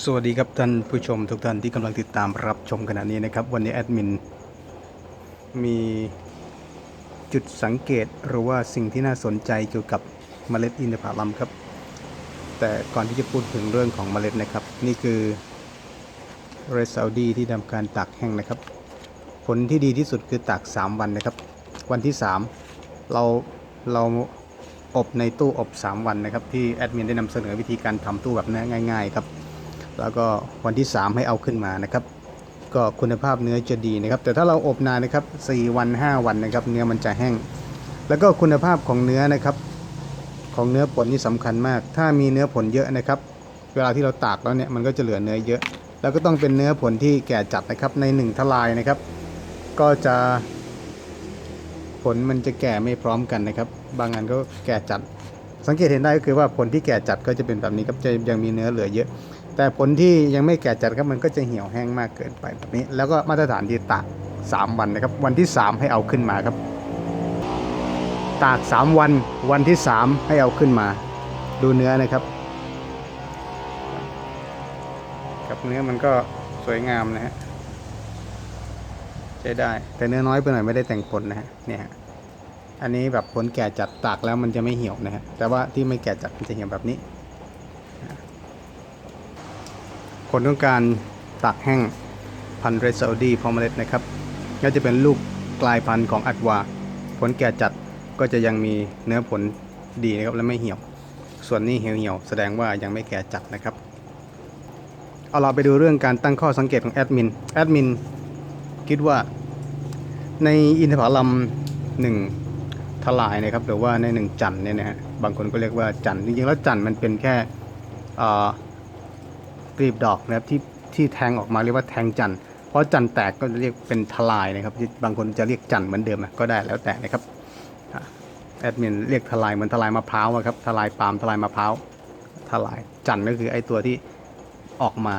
สวัสดีครับท่านผู้ชมทุกท่านที่กำลังติดตามรับชมขณะนี้นะครับ วันนี้แอดมินมีจุดสังเกตหรือว่าสิ่งที่น่าสนใจเกี่ยวกับเมล็ดอินทผลัมครับ แต่ก่อนที่จะพูดถึงเรื่องของเมล็ดนะครับ นี่คือเรซาดีที่ทำการตากแห้งนะครับ ผลที่ดีที่สุดคือตาก 3 วันนะครับ วันที่ 3 เราเราอบในตู้อบ 3 วันนะครับ ที่แอดมินได้นำเสนอวิธีการทำตู้แบบนี้ง่าย ๆ ครับ แล้วก็วันที่ 3 ให้เอาขึ้นมานะครับ ก็คุณภาพเนื้อจะดีนะครับ แต่ถ้าเราอบนานนะครับ 4 วัน 5 วันนะครับ เนื้อมันจะแห้ง แล้วก็คุณภาพของเนื้อนะครับ ของเนื้อผลนี่สำคัญมาก ถ้ามีเนื้อผลเยอะนะครับ เวลาที่เราตากแล้วเนี่ยมันก็จะเหลือเนื้อเยอะ แล้วก็ต้องเป็นเนื้อผลที่แก่จัดนะครับ ใน1ทลายนะครับ ก็จะผลมันจะแก่ไม่พร้อมกันนะครับ บางอันก็แก่จัด สังเกตเห็นได้ก็คือว่าผลที่แก่จัดก็จะเป็นแบบนี้ครับจะยังมีเนื้อเหลือเยอะ แต่ผลที่ยังไม่แก่จัดครับมันก็จะเหี่ยวแห้งมากเกินไปแบบนี้ แล้วก็มาตรฐานที่ตาก 3 วันนะครับ วันที่ 3 ให้เอาขึ้นมาครับ ตาก 3 วัน วันที่ 3 ให้เอาขึ้นมา ดูเนื้อนะครับ กับเนื้อมันก็สวยงามนะฮะใช้ได้ แต่เนื้อน้อยไปหน่อยไม่ได้แต่งผลนะฮะเนี่ยอันนี้แบบผลแก่จัดตากแล้วมันจะไม่เหี่ยวนะฮะแต่ว่าที่ไม่แก่จัดมันจะเหี่ยวแบบนี้ ผลของการตากแห้งพันธุ์เรซาดีพอมเมล็ดนะครับก็จะเป็นลูกกลายพันธุ์ของอัดวา ผลแก่จัดก็จะยังมีเนื้อผลดีนะครับและไม่เหี่ยว ส่วนนี้เหี่ยวเหี่ยวๆแสดงว่ายังไม่แก่จัดนะครับ เอาเราไปดูเรื่องการตั้งข้อสังเกตของแอดมิน แอดมินคิดว่าในอินทผลัมหนึ่งทลายนะครับหรือว่าในหนึ่งจันเนี่ยนะฮะบางคนก็เรียกว่าจันจริงๆแล้วจันมันเป็นแค่อ่า กลีบดอกนะครับที่ที่แทงออกมาเรียกว่าแทงจันทร์เพราะจันทร์แตกก็จะเรียกเป็นทลายนะครับที่บางคนจะเรียกจันทร์เหมือนเดิมก็ได้แล้วแต่นะครับแอดมินเรียกทลายเหมือนทลายมะพร้าวครับทลายปาล์มทลายมะพร้าวทลายจันทร์ก็คือไอ้ตัวที่ออกมา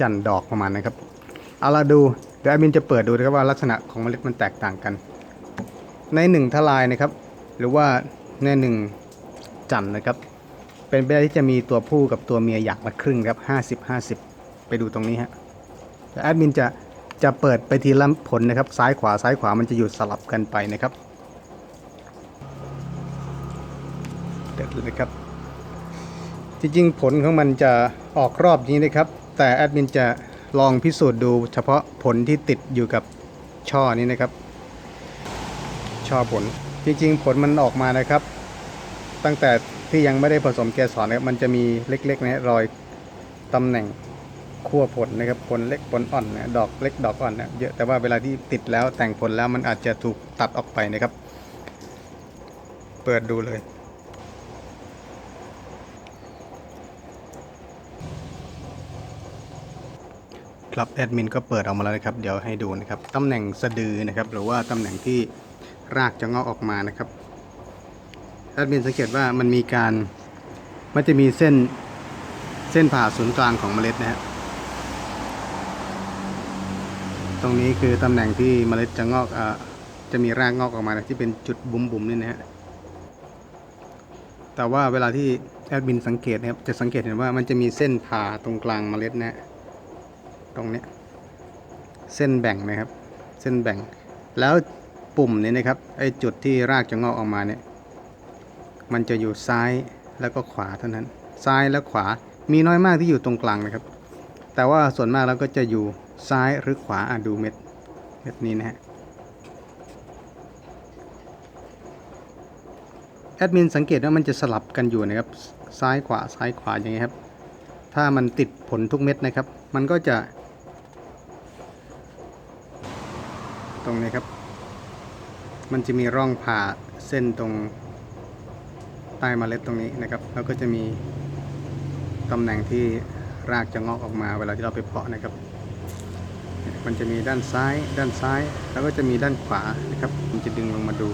จันทร์ดอกประมาณนะครับเอาละดูเดี๋ยวแอดมินจะเปิดดูนะครับว่าลักษณะของเมล็ดมันแตกต่างกัน ในหนึ่งทลายนะครับ หรือว่าในหนึ่งจันทร์นะครับ เป็นไปได้ที่จะมีตัวผู้กับตัวเมียอย่างละครึ่งครับ 50 50 ไปดูตรงนี้ฮะแต่แอดมินจะจะเปิดไปทีละผลนะครับ ซ้ายขวาซ้ายขวามันจะอยู่สลับกันไปนะครับเด็ดเลยนะครับ จริงๆ ผลของมันจะออกรอบนี้นะครับ แต่แอดมินจะลองพิสูจน์ดูเฉพาะผลที่ติดอยู่กับช่อนี้นะครับ ช่อผลจริงๆ ผลมันออกมานะครับ ตั้งแต่ ที่ยังไม่ได้ผสมเกสรนะครับมันจะมีเล็กๆนะรอยตำแหน่งขั้วผลนะครับผลเล็กผลอ่อนนะดอกเล็กดอกอ่อนนะเยอะแต่ว่าเวลาที่ติดแล้วแต่งผลแล้วมันอาจจะถูกตัดออกไปนะครับ เปิดดูเลย ครับแอดมินก็เปิดออกมาแล้วนะครับ เดี๋ยวให้ดูนะครับตำแหน่งสะดือนะครับ หรือว่าตำแหน่งที่รากจะงอกออกมานะครับ ดมินสังเกตว่ามันมีการมันจะมีเส้นเส้นผ่าศูนย์กลางของเมล็ดนะฮะตรงนี้คือตำแหน่งที่เมล็ดจะงอกอ่าจะมีรากงอกออกมานะที่เป็นจุดบุ๋มๆนี่นะฮะแต่ว่าเวลาที่แอดมินสังเกตนะครับจะสังเกตเห็นว่ามันจะมีเส้นผ่าตรงกลางเมล็ดนะฮะตรงเนี้ยเส้นแบ่งนะครับ เส้นแบ่ง แล้วปุ่มนี้นะครับไอ้จุดที่รากจะงอกออกมาเนี่ย มันจะอยู่ซ้ายแล้วก็ขวาเท่านั้น ซ้ายและขวามีน้อยมากที่อยู่ตรงกลางนะครับ แต่ว่าส่วนมากแล้วก็จะอยู่ซ้ายหรือขวาอะดูเม็ดเม็ดนี้นะฮะแอดมินสังเกตว่ามันจะสลับกันอยู่นะครับซ้ายขวาซ้ายขวาอย่างนี้ครับ ถ้ามันติดผลทุกเม็ดนะครับ มันก็จะ ตรงนี้ครับ มันจะมีร่องผ่าเส้นตรง ใต้เมล็ดตรงนี้นะครับ แล้วก็จะมีตำแหน่งที่รากจะงอกออกมาเวลาที่เราไปเพาะนะครับ มันจะมีด้านซ้าย ด้านซ้าย แล้วก็จะมีด้านขวานะครับผมจะดึงลงมาดู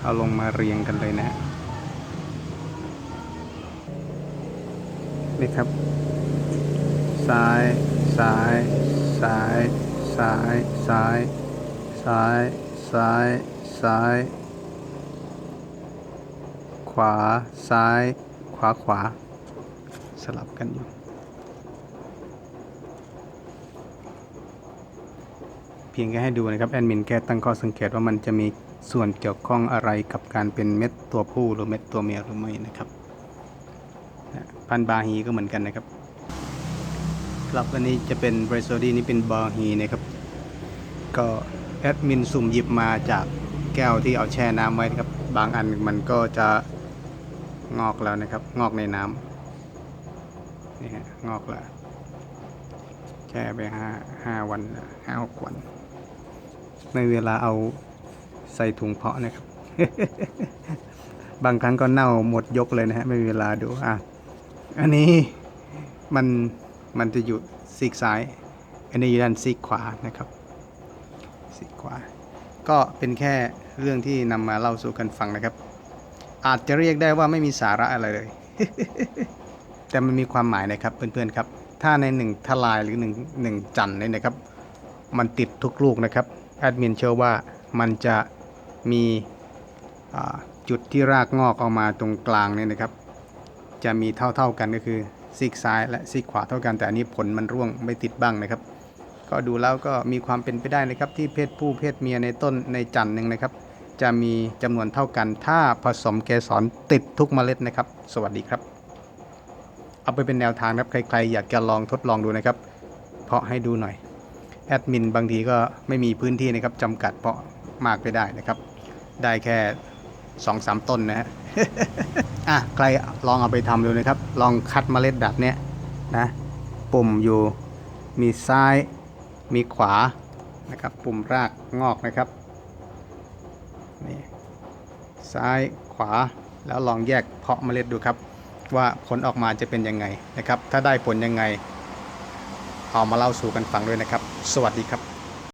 เอาลงมาเรียงกันเลยนะฮะนี่ครับ ซ้าย ซ้าย ซ้าย ซ้าย ซ้าย ซ้าย ซ้าย ซ้าย ขวา ซ้าย ขวา ขวา สลับกันอยู่ เพียงแค่ให้ดูนะครับ แอดมินแค่ตั้งข้อสังเกตว่ามันจะมีส่วนเกี่ยวข้องอะไรกับการเป็นเม็ดตัวผู้หรือเม็ดตัวเมียหรือไม่นะครับพันบาฮีก็เหมือนกันนะครับครับอันนี้จะเป็นบรโซดีนี่เป็นบาฮีนะครับ ก็แอดมินสุ่มหยิบมาจากแก้วที่เอาแช่น้ำไว้นะครับ บางอันมันก็จะ งอกแล้วนะครับ งอกในน้ำนี่ฮะงอกแล้วแช่ไปห้าห้าวันห้าหกวันในเวลาเอาใส่ถุงเพาะนะครับ บางครั้งก็เน่าหมดยกเลยนะฮะไม่มีเวลาดูอะอันนี้มันมันจะอยู่ซีกซ้าย อันนี้อยู่ด้านซีกขวานะครับซีกขวา ก็เป็นแค่เรื่องที่นำมาเล่าสู่กันฟังนะครับ อาจจะเรียกได้ว่าไม่มีสาระอะไรเลย แต่มันมีความหมายนะครับเพื่อนๆครับ ถ้าในหนึ่งทลายหรือหนึ่งหนึ่งจันเนี่ยนะครับ มันติดทุกลูกนะครับแอดมินเชื่อว่ามันจะมีจุดที่รากงอกออกมาตรงกลางเนี่ยนะครับ จะมีเท่าๆกันก็คือซีกซ้ายและซีกขวาเท่ากันแต่อันนี้ผลมันร่วงไม่ติดบ้างนะครับ ก็ดูแล้วก็มีความเป็นไปได้นะครับที่เพศผู้เพศเมียในต้นในจันทร์หนึ่งนะครับ จะมีจำนวนเท่ากัน ถ้าผสมเกสรติดทุกเมล็ดนะครับ สวัสดีครับ เอาไปเป็นแนวทางนะครับ ใครๆ อยากจะลองทดลองดูนะครับ เพาะให้ดูหน่อย แอดมินบางทีก็ไม่มีพื้นที่นะครับจำกัดเพาะมากไปได้นะครับ ได้แค่2องสามต้นนะฮะอะใครลองเอาไปทำดูนะครับ ลองคัดเมล็ดแบบเนี้ยนะปุ่มอยู่มีซ้ายมีขวานะครับ ปุ่มรากงอกนะครับ นี่ซ้ายขวาแล้วลองแยกเพาะเมล็ดดูครับ ว่าผลออกมาจะเป็นยังไงนะครับ ถ้าได้ผลยังไง เอามาเล่าสู่กันฟังด้วยนะครับ สวัสดีครับ